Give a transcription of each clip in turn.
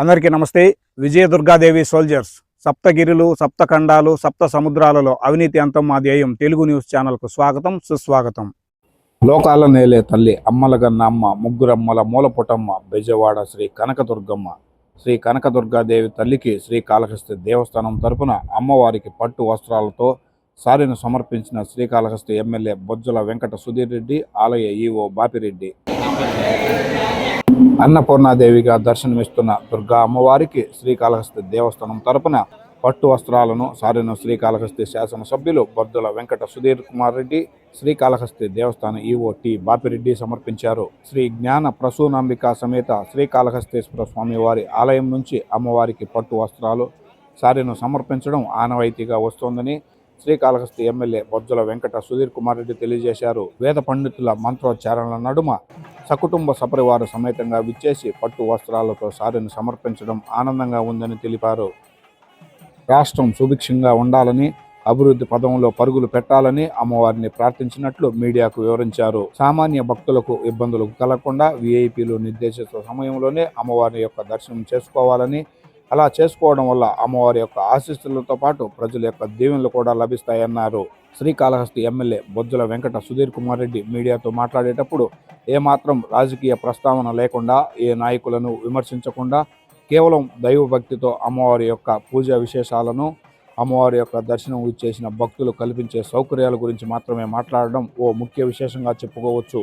అందరికీ నమస్తే. విజయ దుర్గాదేవి సోల్జర్స్ సప్తగిరులు సప్తఖండాలు సప్త సముద్రాలలో అవినీతి అంతం మా ధ్యేయం తెలుగు న్యూస్ ఛానల్కు స్వాగతం సుస్వాగతం. లోకాల నేలే తల్లి అమ్మలగన్న అమ్మ ముగ్గురమ్మల మూలపుటమ్మ బెజవాడ శ్రీ కనకదుర్గమ్మ. శ్రీ కనకదుర్గాదేవి తల్లికి శ్రీ కాళహస్తి దేవస్థానం తరపున అమ్మవారికి పట్టు వస్త్రాలతో సారిను సమర్పించిన శ్రీకాళహస్తి ఎమ్మెల్యే బొజ్జల వెంకట సుధీర్ రెడ్డి ఆలయ ఈవో బాపిరెడ్డి. అన్నపూర్ణాదేవిగా దర్శనమిస్తున్న దుర్గా అమ్మవారికి శ్రీకాళహస్తి దేవస్థానం తరపున పట్టు వస్త్రాలను సారిన శ్రీకాళహస్తి శాసనసభ్యులు బొద్దుల వెంకట సుధీర్ కుమార్ రెడ్డి శ్రీకాళహస్తి దేవస్థాన ఈవో టి బాపిరెడ్డి సమర్పించారు. శ్రీ జ్ఞాన ప్రసూనాంబిక సమేత శ్రీకాళహస్తేశ్వర స్వామివారి ఆలయం నుంచి అమ్మవారికి పట్టు వస్త్రాలు సారిను సమర్పించడం ఆనవాయితీగా వస్తోందని శ్రీకాళహస్తి ఎమ్మెల్యే బొజ్జల వెంకట సుధీర్ కుమార్ రెడ్డి తెలియజేశారు. వేద పండితుల మంత్రోచ్చారణల నడుమ సకుటుంబ సపరివారు సమేతంగా విచ్చేసి పట్టు వస్త్రాలతో సారిని సమర్పించడం ఆనందంగా ఉందని తెలిపారు. రాష్ట్రం సుభిక్షంగా ఉండాలని అభివృద్ధి పదంలో పరుగులు పెట్టాలని అమ్మవారిని ప్రార్థించినట్లు మీడియాకు వివరించారు. సామాన్య భక్తులకు ఇబ్బందులు కలగకుండా విఐపీలు నిర్దేశిత సమయంలోనే అమ్మవారి యొక్క దర్శనం చేసుకోవాలని అలా చేసుకోవడం వల్ల అమ్మవారి యొక్క ఆశీస్సులతో పాటు ప్రజల యొక్క దీవెనలు కూడా లభిస్తాయన్నారు. శ్రీకాళహస్తి ఎమ్మెల్యే బొజ్జల వెంకట సుధీర్ కుమార్ రెడ్డి మీడియాతో మాట్లాడేటప్పుడు ఏమాత్రం రాజకీయ ప్రస్తావన లేకుండా ఏ నాయకులను విమర్శించకుండా కేవలం దైవభక్తితో అమ్మవారి యొక్క పూజా విశేషాలను అమ్మవారి యొక్క దర్శనం ఇచ్చేసిన భక్తులు కల్పించే సౌకర్యాల గురించి మాత్రమే మాట్లాడడం ఓ ముఖ్య విశేషంగా చెప్పుకోవచ్చు.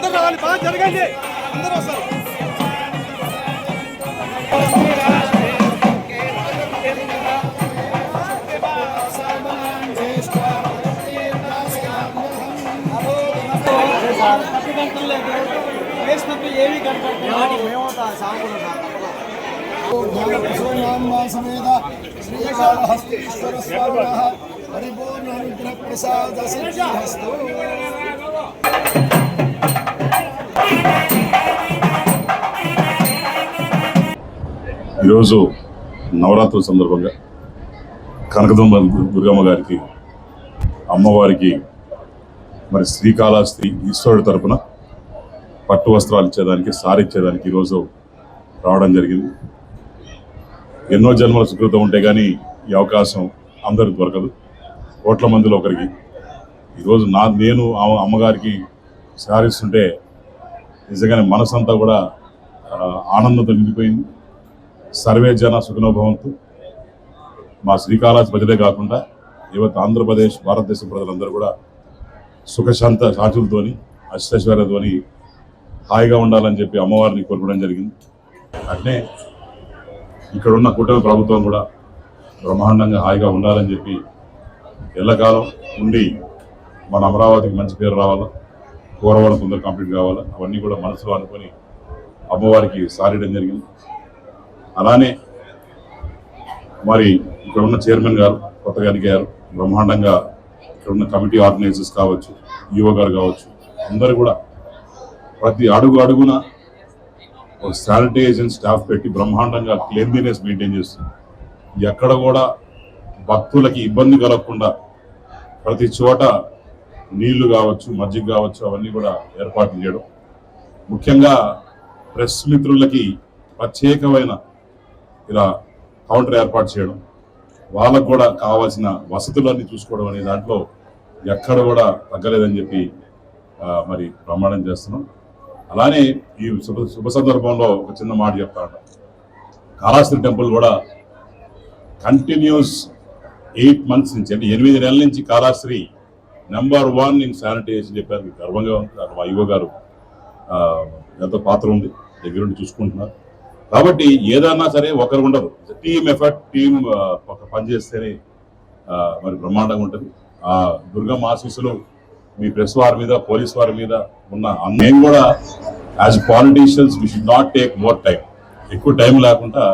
అందరూ రావాలి బాగా జరగండి. అందరూ వస్తారు. సಮೇత శ్రీకాళహస్తీశ్వర స్వామిన పరిపూర్ణానుగ్రహ ప్రసాద ఈరోజు నవరాత్రుల సందర్భంగా కనకదుమ్మ దుర్గమ్మ గారికి అమ్మవారికి మరి శ్రీకాళహస్తి ఈశ్వరుడి తరపున పట్టు వస్త్రాలు ఇచ్చేదానికి సారి ఇచ్చేదానికి ఈరోజు రావడం జరిగింది. ఎన్నో జన్మల సుకృతం ఉంటే కానీ ఈ అవకాశం అందరికి దొరకదు. కోట్ల మందిలో ఒకరికి. ఈరోజు నా నేను ఆ అమ్మగారికి సారిస్తుంటే నిజంగానే మనసంతా కూడా ఆనందంతో నిండిపోయింది. సర్వే జన సుఖనోభవంతు. మా శ్రీకాళహస్తి ప్రజలే కాకుండా యువత ఆంధ్రప్రదేశ్ భారతదేశం ప్రజలందరూ కూడా సుఖశాంత శాంతులతోని అష్టైశ్వర్యతోని హాయిగా ఉండాలని చెప్పి అమ్మవారిని కోరుకోవడం జరిగింది. అట్నే ఇక్కడ ఉన్న కూటమి ప్రభుత్వం కూడా బ్రహ్మాండంగా హాయిగా ఉండాలని చెప్పి ఎల్లకాలం ఉండి మన అమరావతికి మంచి పేరు రావాలా కూరవరం కొందరు కంప్లీట్ కావాలా అవన్నీ కూడా మనసులో అనుకొని అమ్మవారికి సారీయడం జరిగింది. అలానే మరి ఇక్కడ ఉన్న చైర్మన్ గారు కొత్తగా ఎన్నికయ్యారు బ్రహ్మాండంగా ఇక్కడ ఉన్న కమిటీ ఆర్గనైజర్స్ కావచ్చు యువ గారు కావచ్చు అందరు కూడా ప్రతి అడుగు అడుగున ఒక శానిటైజేషన్ స్టాఫ్ పెట్టి బ్రహ్మాండంగా క్లీన్లీనెస్ మెయింటైన్ చేస్తుంది. ఎక్కడ కూడా భక్తులకి ఇబ్బంది కలగకుండా ప్రతి చోట నీళ్ళు కావచ్చు మజ్జిగ కావచ్చు అవన్నీ కూడా ఏర్పాటు చేయడం. ముఖ్యంగా ప్రెస్ మిత్రులకి ప్రత్యేకమైన ఇలా కౌంటర్ ఏర్పాటు చేయడం వాళ్ళకు కూడా కావాల్సిన వసతులన్నీ చూసుకోవడం అనే దాంట్లో ఎక్కడ కూడా తగ్గలేదని చెప్పి మరి ప్రమాణం చేస్తున్నాం. అలానే ఈ శుభ శుభ సందర్భంలో ఒక చిన్న మాట చెప్తా కాళాస్త్రి టెంపుల్ కూడా కంటిన్యూస్ ఎయిట్ మంత్స్ నుంచి అంటే ఎనిమిది నెలల నుంచి Kalahasti number one in sanitisation చెప్పారు. గర్వంగా ఉంది. అక్కడ మా యువ గారు ఎంతో పాత్ర ఉంది. దగ్గరుండి చూసుకుంటున్నారు. కాబట్టి ఏదన్నా సరే ఒకరు ఉండరు. టీమ్ ఎఫర్ట్ టీమ్ పనిచేస్తేనే మరి బ్రహ్మాండంగా ఉంటుంది. ఆ దుర్గమ్మ ఆశీస్సులు మీ ప్రెస్ వారి మీద పోలీస్ వారి మీద ఉన్న మేము కూడా as politicians we should not take more time ఎక్కువ టైం లేకుండా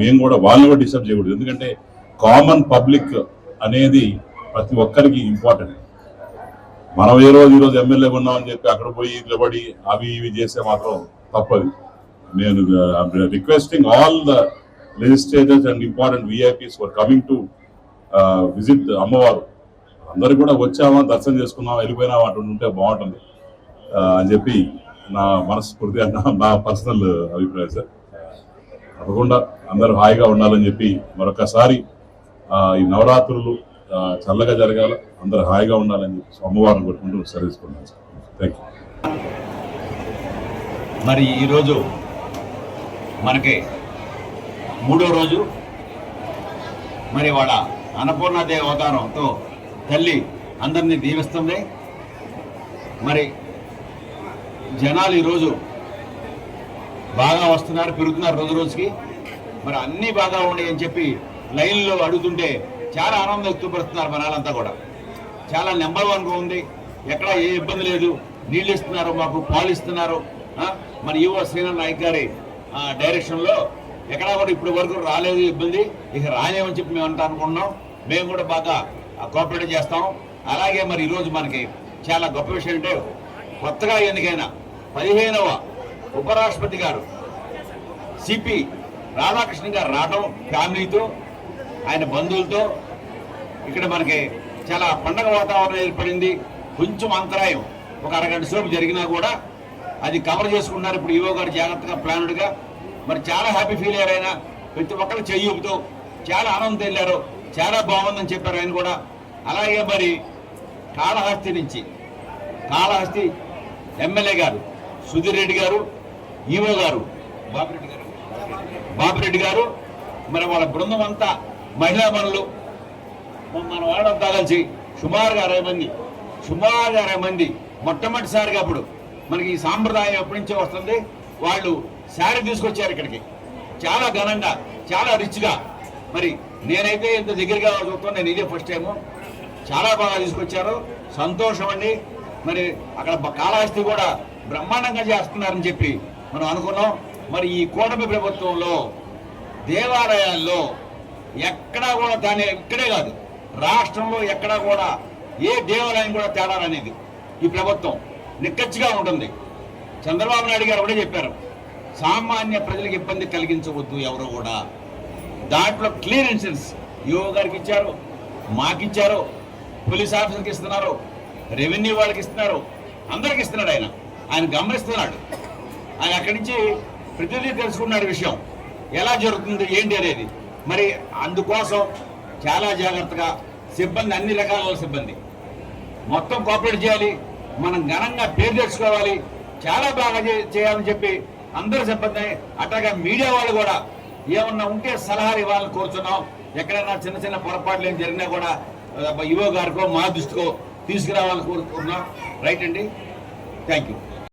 మేము కూడా వాళ్ళని కూడా డిస్టర్బ్ చేయకూడదు. ఎందుకంటే కామన్ పబ్లిక్ అనేది ప్రతి ఒక్కరికి ఇంపార్టెంట్ మనం ఏ రోజు ఈరోజు ఎమ్మెల్యే ఉన్నామని చెప్పి అక్కడ పోయి నిలబడి అవి ఇవి చేస్తే మాత్రం తప్పదు. నేను requesting all the legislators and important VIPs for coming to visit అమ్మవారు అందరు కూడా వచ్చామా దర్శనం చేసుకున్నాం వెళ్ళిపోయినా అటు ఉంటే బాగుంటుంది. Uh, అని చెప్పి నా మనస్ఫూర్తిగా నా నా పర్సనల్ అభిప్రాయం సార్. తప్పకుండా అందరూ హాయిగా ఉండాలని చెప్పి మరొకసారి ఈ నవరాత్రులు చల్లగా జరగాల అందరూ హాయిగా ఉండాలని చెప్పి అమ్మవారిని కొట్టుకుంటూ సరిచుకున్నాను సార్. థ్యాంక్ యూ మరి ఈరోజు మనకి మూడో రోజు మరి వాళ్ళ అన్నపూర్ణాదేవి అవతారంతో తల్లి అందరినీ దీవిస్తుంది. మరి జనాలు ఈరోజు బాగా వస్తున్నారు పెరుగుతున్నారు రోజు రోజుకి. మరి అన్నీ బాగా ఉన్నాయి అని చెప్పి లైన్లో అడుగుతుంటే చాలా ఆనందం వ్యక్తపరుస్తున్నారు మనాలంతా కూడా. చాలా నెంబర్ వన్గా ఉంది. ఎక్కడ ఏ ఇబ్బంది లేదు. నీళ్ళు ఇస్తున్నారు మాకు పాలు ఇస్తున్నారు. మరి మన యువ శ్రీనాథ్ నాయక్ గారి డైరెక్షన్లో ఎక్కడా కూడా ఇప్పటి వరకు రాలేదు ఇబ్బంది ఇక రాలేమని చెప్పి మేము అంటా అనుకుంటున్నాం. మేము కూడా బాగా కోఆపరేట్ చేస్తాం. అలాగే మరి ఈరోజు మనకి చాలా గొప్ప విషయం అంటే కొత్తగా ఎన్నికైన పదిహేనవ ఉపరాష్ట్రపతి గారు సిపి రాధాకృష్ణ గారు రావడం ఫ్యామిలీతో ఆయన బంధువులతో ఇక్కడ మనకి చాలా పండగ వాతావరణం ఏర్పడింది. కొంచెం అంతరాయం ఒక అరగంట సేపు జరిగినా కూడా అది కవర్ చేసుకున్నారు ఇప్పుడు ఈవో గారు జాగ్రత్తగా ప్లానుడ్గా. మరి చాలా హ్యాపీ ఫీల్ అయ్యారు ఆయన. ప్రతి ఒక్కరు చెయ్యూపుతూ చాలా ఆనందం వెళ్ళారు. చాలా బాగుందని చెప్పారు ఆయన కూడా. అలాగే మరి కాళహస్తి నుంచి కాళహస్తి ఎమ్మెల్యే గారు సుధీర్ రెడ్డి గారు ఈవో గారు బాపిరెడ్డి గారు. బాపిరెడ్డి గారు మరి వాళ్ళ బృందం అంతా మహిళా మనులు. మన వాళ్ళంతా కలిసి సుమారుగా అరవై మంది సుమారుగా అరవై మంది మొట్టమొదటిసారిగా అప్పుడు మనకి ఈ సాంప్రదాయం ఎప్పటి నుంచో వస్తుంది. వాళ్ళు శారీ తీసుకొచ్చారు ఇక్కడికి. చాలా ఘనంగా చాలా రిచ్గా. మరి నేనైతే ఇంత దగ్గరగా చూస్తాను నేను ఇదే ఫస్ట్ టైము చాలా బాగా తీసుకొచ్చారు. సంతోషం అండి. మరి అక్కడ కాళహస్తి కూడా బ్రహ్మాండంగా చేస్తున్నారని చెప్పి మనం అనుకున్నాం. మరి ఈ కూటమి ప్రభుత్వంలో దేవాలయాల్లో ఎక్కడా కూడా దాని ఇక్కడే కాదు. రాష్ట్రంలో ఎక్కడా కూడా ఏ దేవాలయం కూడా తేడా అనేది ఈ ప్రభుత్వం. నిక్కచ్చిగా ఉంటుంది. చంద్రబాబు నాయుడు గారు కూడా చెప్పారు సామాన్య ప్రజలకు ఇబ్బంది కలిగించవద్దు ఎవరు కూడా. దాంట్లో క్లియరెన్సెస్ యువ గారికి ఇచ్చారు మాకిచ్చారు పోలీస్ ఆఫీసర్కి ఇస్తున్నారు రెవెన్యూ వాళ్ళకి ఇస్తున్నారు అందరికి ఇస్తున్నాడు ఆయన. ఆయన గమనిస్తున్నాడు. ఆయన అక్కడి నుంచి ప్రతిదీ తెలుసుకున్నాడు విషయం. ఎలా జరుగుతుంది ఏంటి అనేది. మరి అందుకోసం చాలా జాగ్రత్తగా సిబ్బంది అన్ని రకాల సిబ్బంది. మొత్తం కోఆపరేట్ చేయాలి. మనం ఘనంగా పేరు తెచ్చుకోవాలి. చాలా బాగా చేయాలని చెప్పి అందరూ సిబ్బంది అట్లాగే మీడియా వాళ్ళు కూడా ఏమన్నా ఉంటే సలహాలు ఇవ్వాలని కోరుతున్నాం. ఎక్కడైనా చిన్న చిన్న పొరపాట్లు ఏం జరిగినా కూడా యువ గారికో మా దృష్టికో తీసుకురావాలని కోరుకుంటున్నాం. రైట్ అండి. Thank you